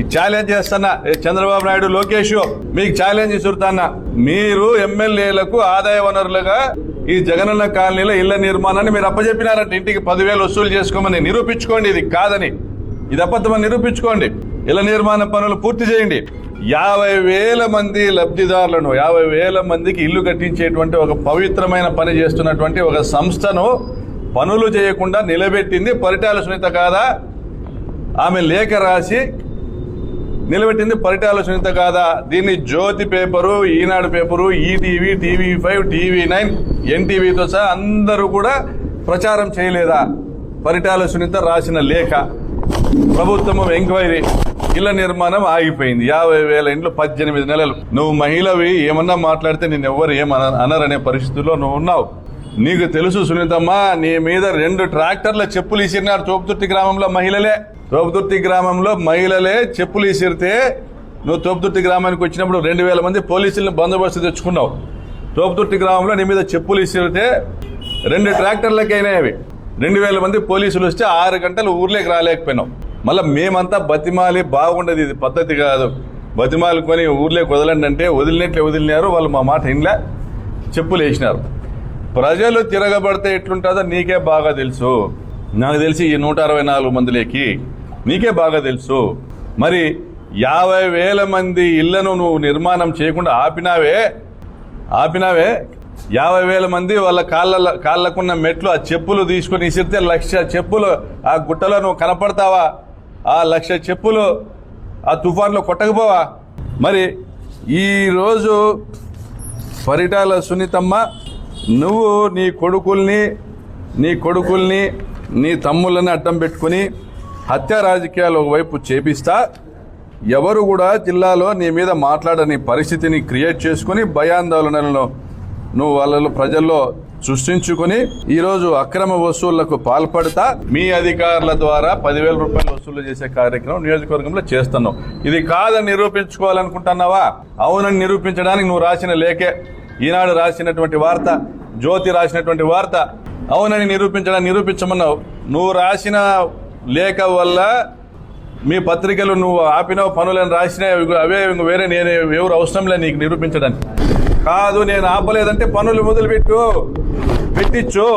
ఈ ఛాలెంజ్ చేస్తున్నా చంద్రబాబు నాయుడు లోకేష్ మీకు ఛాలెంజ్ ఇస్తున్నా మీరు ఎమ్మెల్యేలకు ఆదాయ వనరులుగా ఈ జగనన్న కాలనీలో ఇళ్ళ నిర్మాణాన్ని మీరు అప్పచెప్పినారంటే ఇంటికి పదివేలు వసూలు చేసుకోమని. నిరూపించుకోండి ఇది కాదని. ఇది అబద్ధమని నిరూపించుకోండి. ఇళ్ళ నిర్మాణ పనులు పూర్తి చేయండి. యాభై వేల మంది లబ్ధిదారులను యాభై వేల మందికి ఇల్లు కట్టించేటువంటి ఒక పవిత్రమైన పని చేస్తున్నటువంటి ఒక సంస్థను పనులు చేయకుండా నిలబెట్టింది పరిటాల సునీత కాదా? ఆమె లేఖ రాసి నిలబెట్టింది పరిటాల సునీత కాదా? దీన్ని Jyothi paper Eenadu paper ETV TV five TV nine ఎన్టీవీతో సహా అందరూ కూడా ప్రచారం చేయలేదా? పరిటాల సునీత రాసిన లేఖ. ప్రభుత్వం ఎంక్వైరీ. ఇళ్ళ నిర్మాణం ఆగిపోయింది. యాభై వేల ఇండ్లు పద్దెనిమిది నెలలు. నువ్వు మహిళవి ఏమన్నా మాట్లాడితే నేను ఎవరు ఏం అనరనే పరిస్థితుల్లో నువ్వు ఉన్నావు. నీకు తెలుసు సునీతమ్మ నీ మీద రెండు ట్రాక్టర్ల చెప్పులు ఇసిరినారు. తోపుతుర్తి గ్రామంలో మహిళలే. తోపుదుర్తి గ్రామంలో మహిళలే చెప్పులు ఇసిరితే నువ్వు తోపుదుర్తి గ్రామానికి వచ్చినప్పుడు రెండు వేల మంది పోలీసులను బందోబస్తు తెచ్చుకున్నావు. తోపుదుర్తి గ్రామంలో నీ మీద చెప్పులు ఇసిరితే రెండు ట్రాక్టర్లకైనాయి అవి. రెండు వేల మంది పోలీసులు వస్తే ఆరు గంటలు ఊర్లోకి రాలేకపోయినాం. మళ్ళీ మేమంతా బతిమాలి బాగుండదు ఇది పద్ధతి కాదు. బతిమాలి కొని ఊర్లోకి వదలండి అంటే వదిలినట్లే వదిలినారు వాళ్ళు మా మాట ఇంట్లో చెప్పులు వేసినారు. ప్రజలు తిరగబడితే ఎట్లుంటుందో నీకే బాగా తెలుసు. నాకు తెలిసి ఈ నూట అరవై నాలుగు మందిలోకి నీకే బాగా తెలుసు. మరి యాభై వేల మంది ఇళ్ళను నువ్వు నిర్మాణం చేయకుండా ఆపినావే? ఆపినావే? యాభై వేల మంది వాళ్ళ కాళ్ళ కాళ్ళకున్న మెట్లు ఆ చెప్పులు తీసుకొని ఇసిరితే లక్ష చెప్పులు ఆ గుట్టలో నువ్వు కనపడతావా? ఆ లక్ష చెప్పులు ఆ తుఫాన్లో కొట్టకపోవా? మరి ఈరోజు పరిటాల సునీతమ్మ నువ్వు నీ కొడుకుల్ని నీ కొడుకుల్ని నీ తమ్ముళ్ళని అడ్డం పెట్టుకుని హత్య రాజకీయాలు ఒకవైపు చేపిస్తా ఎవరు కూడా జిల్లాలో నీ మీద మాట్లాడని పరిస్థితిని క్రియేట్ చేసుకుని భయాందోళనలను నువ్వు వాళ్ళ ప్రజల్లో సృష్టించుకుని ఈరోజు అక్రమ వసూళ్ళకు పాల్పడతా. మీ అధికారుల ద్వారా పదివేల రూపాయలు వసూలు చేసే కార్యక్రమం నియోజకవర్గంలో చేస్తున్నావు. ఇది కాదని నిరూపించుకోవాలనుకుంటున్నావా? అవునని నిరూపించడానికి నువ్వు రాసిన లేఖే. ఈనాడు రాసినటువంటి వార్త జ్యోతి రాసినటువంటి వార్త అవునని నిరూపించడానికి నిరూపించమన్నావు. నువ్వు రాసిన లేఖ వల్ల మీ పత్రికలు నువ్వు ఆపిన పనులను రాసినా అవే వేరే నేను ఎవరు అవసరం లేదు నీకు నిరూపించడానికి. కాదు నేను ఆపలేదంటే పనులు మొదలుపెట్టు పెట్టించు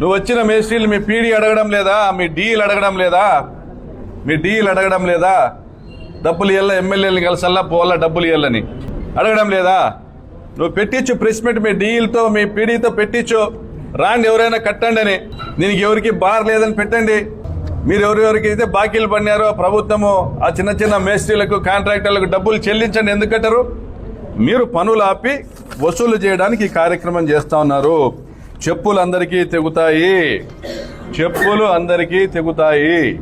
నువ్వు వచ్చిన మేస్త్రీలు మీ పీడీ అడగడం లేదా మీ డీలు అడగడం లేదా? మీ డీలు అడగడం లేదా? డబ్బులు ఇవ్వాల ఎమ్మెల్యేలు కలిసల్లా పోవాలా డబ్బులు ఇవ్వాలని అడగడం లేదా? నువ్వు పెట్టించు ప్రెస్ మీట్ మీ డీలతో మీ పీడీతో పెట్టించు రాండి ఎవరైనా కట్టండి అని. దీనికి ఎవరికి బార్ లేదని పెట్టండి. మీరు ఎవరెవరికి అయితే బాకీలు పడినారో ప్రభుత్వము ఆ చిన్న చిన్న మేస్త్రీలకు కాంట్రాక్టర్లకు డబ్బులు చెల్లించండి. ఎందుకు కట్టరు? మీరు పనులు ఆపి వసూలు చేయడానికి ఈ కార్యక్రమం చేస్తా ఉన్నారు. చెప్పులు అందరికీ తెగుతాయి. చెప్పులు అందరికీ తెగుతాయి.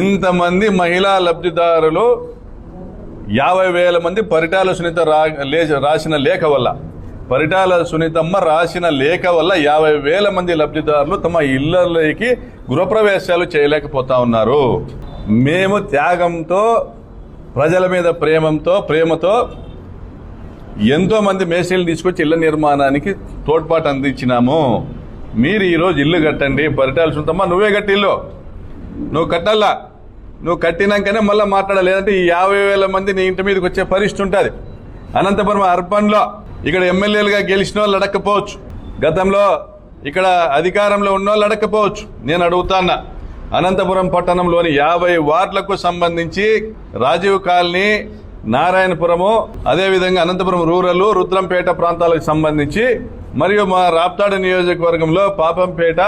ఇంతమంది మహిళా లబ్ధిదారులు యాభై వేల మంది పరిటాల సునీత రా లేచి రాసిన లేఖ వల్ల పరిటాల సునీతమ్మ రాసిన లేఖ వల్ల యాభై వేల మంది లబ్ధిదారులు తమ ఇళ్ళలోకి గృహప్రవేశాలు చేయలేకపోతా ఉన్నారు. మేము త్యాగంతో ప్రజల మీద ప్రేమంతో ప్రేమతో ఎంతో మంది తీసుకొచ్చి ఇళ్ళ నిర్మాణానికి తోడ్పాటు అందించినాము. మీరు ఈరోజు ఇల్లు కట్టండి. పరిటాల సునీతమ్మ నువ్వే కట్టి ఇల్లు. నువ్వు కట్టాలా నువ్వు కట్టినాకనే మళ్ళీ మాట్లాడలేదంటే ఈ యాభై వేల మంది నీ ఇంటి మీదకి వచ్చే పరిస్థితి ఉంటుంది. అనంతపురం అర్బన్లో ఇక్కడ ఎమ్మెల్యేలుగా గెలిచిన వాళ్ళు గతంలో ఇక్కడ అధికారంలో ఉన్న వాళ్ళు నేను అడుగుతాన్నా అనంతపురం పట్టణంలోని యాభై వార్డులకు సంబంధించి రాజీవ్ కాలనీ నారాయణపురము అదేవిధంగా అనంతపురం రూరల్ రుద్రంపేట ప్రాంతాలకు సంబంధించి మరియు మా రాప్తాడు నియోజకవర్గంలో పాపంపేట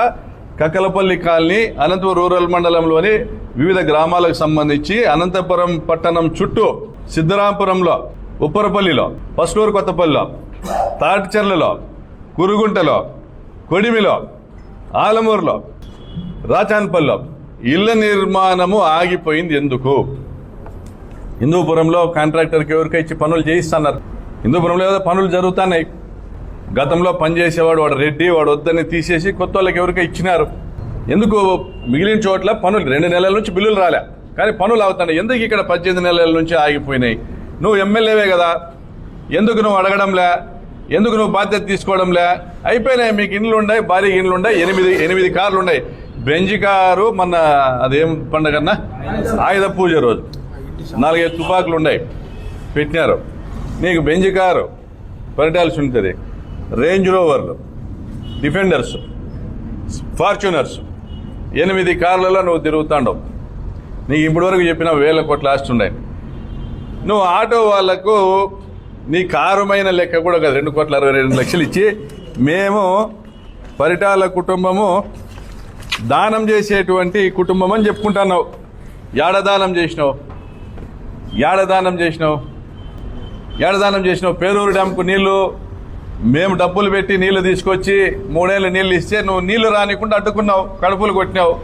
కక్కలపల్లి కాలనీ అనంతపురం రూరల్ మండలంలోని వివిధ గ్రామాలకు సంబంధించి అనంతపురం పట్టణం చుట్టూ సిద్ధరాంపురంలో ఉప్పరపల్లిలో పస్టూరు కొత్తపల్లిలో తాటిచెర్లలో కురుగుంటలో కొడిమిలో ఆలమూరులో రాచాన్పల్లి ఇళ్ళ నిర్మాణము ఆగిపోయింది ఎందుకు? హిందూపురంలో కాంట్రాక్టర్కి ఎవరికై ఇచ్చి పనులు చేయిస్తున్నారు. హిందూపురంలో ఏదో పనులు జరుగుతున్నాయి. గతంలో పనిచేసేవాడు వాడు రెడ్డి వాడు వద్దని తీసేసి కొత్త వాళ్ళకి ఎవరికో ఇచ్చినారు. ఎందుకు మిగిలిన చోట్ల పనులు రెండు నెలల నుంచి బిల్లులు రాలే. కానీ పనులు అవుతున్నాయి ఎందుకు ఇక్కడ పద్దెనిమిది నెలల నుంచి ఆగిపోయినాయి? నువ్వు ఎమ్మెల్యేవే కదా. ఎందుకు నువ్వు అడగడంలే? ఎందుకు నువ్వు బాధ్యత తీసుకోవడంలే? అయిపోయినాయి మీకు ఇండ్లు ఉన్నాయి భారీ ఇండ్లు ఉన్నాయి ఎనిమిది ఎనిమిది కార్లు ఉన్నాయి. బెంజి కారు మన అదేం పండగన్నా ఆయుధ పూజ రోజు. నాలుగైదు తుపాకులు ఉన్నాయి. పెట్టినారు. నీకు బెంజ్ కారు పరిటాల్సి ఉంటుంది రేంజ్ రోవర్లు డిఫెండర్స్ ఫార్చునర్స్ ఎనిమిది కార్లలో నువ్వు తిరుగుతాండవు. నీకు ఇప్పటివరకు చెప్పిన వేల కోట్ల ఆస్తి ఉన్నాయి. నువ్వు ఆటో వాళ్ళకు నీ కారుమైన లెక్క కూడా ఒక రెండు కోట్ల అరవై రెండు లక్షలు ఇచ్చి మేము పరిటాల కుటుంబము దానం చేసేటువంటి కుటుంబం అని చెప్పుకుంటున్నావు. ఏడదానం చేసినావు? ఏడదానం చేసినావు? ఏడదానం చేసినావు? పేరూరు డ్యాంకు నీళ్ళు మేము డబ్బులు పెట్టి నీళ్ళు తీసుకొచ్చి మూడేళ్ళు నీళ్ళు ఇస్తే నువ్వు నీళ్ళు రానికుండా అడ్డుకున్నావు కడుపులు కొట్టినావు.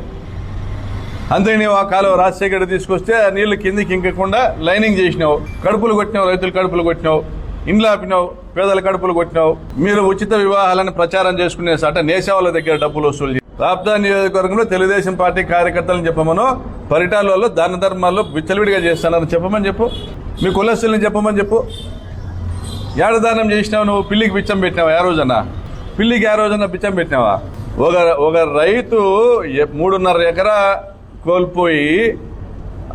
అందుకని నీవు ఆ కాలువ రాజశేఖర్ తీసుకొస్తే ఆ నీళ్ళు కిందికి ఇంకకుండా లైనింగ్ చేసినావు. కడుపులు కొట్టినావు రైతులు కడుపులు కొట్టినావు ఇండ్లు ఆపినావు పేదల కడుపులు కొట్టినావు. మీరు ఉచిత వివాహాలను ప్రచారం చేసుకునే సాట నేసేవాళ్ళ దగ్గర డబ్బులు వసూలు చేసి రాప్తా నియోజకవర్గంలో తెలుగుదేశం పార్టీ కార్యకర్తలను చెప్పమను పరిటాలలో దాన ధర్మాల్లో విచ్చలవిడిగా చేస్తానని చెప్పమని చెప్పు. మీ కులస్తుల్ని చెప్పమని చెప్పు. ఏడదానం చేసినావు నువ్వు? పిల్లికి బిచ్చం పెట్టినావా ఏ రోజన పిల్లికి ఏ రోజన బిచ్చం పెట్టినావా? ఒక ఒక రైతు మూడున్నర ఎకరా కోల్పోయి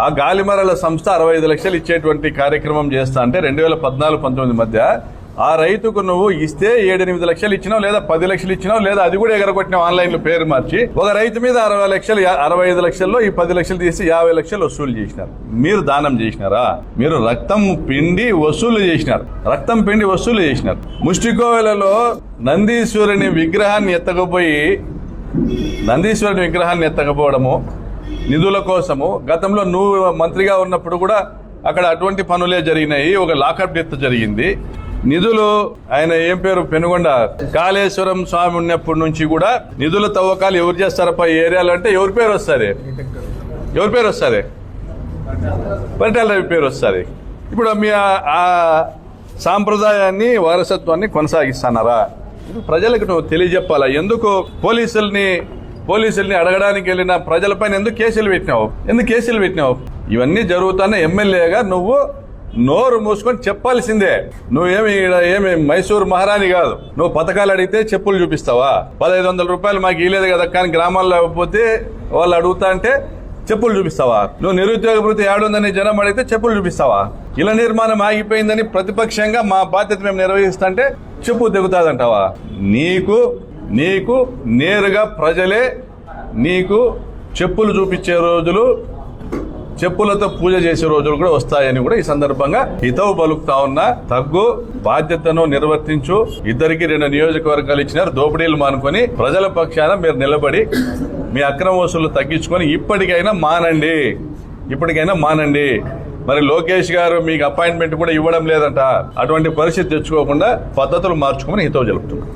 ఆ గాలిమరల సంస్థ అరవై ఐదు లక్షలు ఇచ్చేటువంటి కార్యక్రమం చేస్తా అంటే రెండు వేల పద్నాలుగు పంతొమ్మిది మధ్య ఆ రైతుకు నువ్వు ఇస్తే ఏడెనిమిది లక్షలు ఇచ్చినావు లేదా పది లక్షలు ఇచ్చినావు లేదా అది కూడా ఎగరగొట్టినావు ఆన్లైన్లో పేరు మార్చి ఒక రైతు మీద అరవై లక్షలు అరవై ఐదు లక్షల్లో ఈ పది లక్షలు తీసి యాభై లక్షలు వసూలు చేసినారు. మీరు దానం చేసినారా? మీరు రక్తం పిండి వసూలు చేసినారు. రక్తం పిండి వసూలు చేసినారు. ముష్టికోవెలలో నందీశ్వరుని విగ్రహాన్ని ఎత్తకపోయి నందీశ్వరుని విగ్రహాన్ని ఎత్తకపోవడము నిధుల కోసము. గతంలో నువ్వు మంత్రిగా ఉన్నప్పుడు కూడా అక్కడ అటువంటి పనులే జరిగినాయి. ఒక లాకప్ డెత్ జరిగింది. నిధులు ఆయన ఏం పేరు? పెనుగొండ. కాళేశ్వరం స్వామి ఉన్నప్పటి నుంచి కూడా నిధుల తవ్వకాలు ఎవరు చేస్తారప్ప ఈ ఏరియాలో అంటే ఎవరి పేరు వస్తుంది? ఎవరి పేరు వస్తుంది? పరిటాల రవి పేరు వస్తుంది. ఇప్పుడు మీ ఆ- సాంప్రదాయాన్ని వారసత్వాన్ని కొనసాగిస్తున్నారా ప్రజలకు నువ్వు తెలియజెప్పాలా? ఎందుకు పోలీసుల్ని పోలీసుల్ని అడగడానికి వెళ్ళిన ప్రజలపైన ఎందుకు కేసులు పెట్టినావు? ఎందుకు కేసులు పెట్టినావు? ఇవన్నీ జరుగుతున్న ఎమ్మెల్యేగా నువ్వు నోరు మూసుకొని చెప్పాల్సిందే. నువ్వేమి ఈడ ఏమి మైసూరు మహారాణి కాదు. నువ్వు పథకాలు అడిగితే చెప్పులు చూపిస్తావా? పదహైదు వందల రూపాయలు మాకు ఇవ్వలేదు కదా కానీ గ్రామాల్లో పోతే వాళ్ళు అడుగుతా అంటే చెప్పులు చూపిస్తావా? నువ్వు నిరుద్యోగ వృత్తి ఏడుందని జనం అడిగితే చెప్పులు చూపిస్తావా? ఇళ్ళ నిర్మాణం ఆగిపోయిందని ప్రతిపక్షంగా మా బాధ్యత మేము నిర్వహిస్తుంటే చెప్పు తెగుతాదంటావా? నీకు నీకు నేరుగా ప్రజలే నీకు చెప్పులు చూపించే రోజులు చెప్పులతో పూజ చేసే రోజులు కూడా వస్తాయని కూడా ఈ సందర్భంగా హితవు పలుకుతా ఉన్నా. తగ్గు బాధ్యతను నిర్వర్తించు. ఇద్దరికి రెండు నియోజకవర్గాలు ఇచ్చినారు దోపిడీలు మానుకొని ప్రజల పక్షాన మీరు నిలబడి మీ అక్రమ వసూలు తగ్గించుకొని ఇప్పటికైనా మానండి. ఇప్పటికైనా మానండి. మరి లోకేష్ గారు మీకు అపాయింట్మెంట్ కూడా ఇవ్వడం లేదంట. అటువంటి పరిస్థితి తెచ్చుకోకుండా పద్ధతులు మార్చుకోమని హితవు జరుపుతున్నారు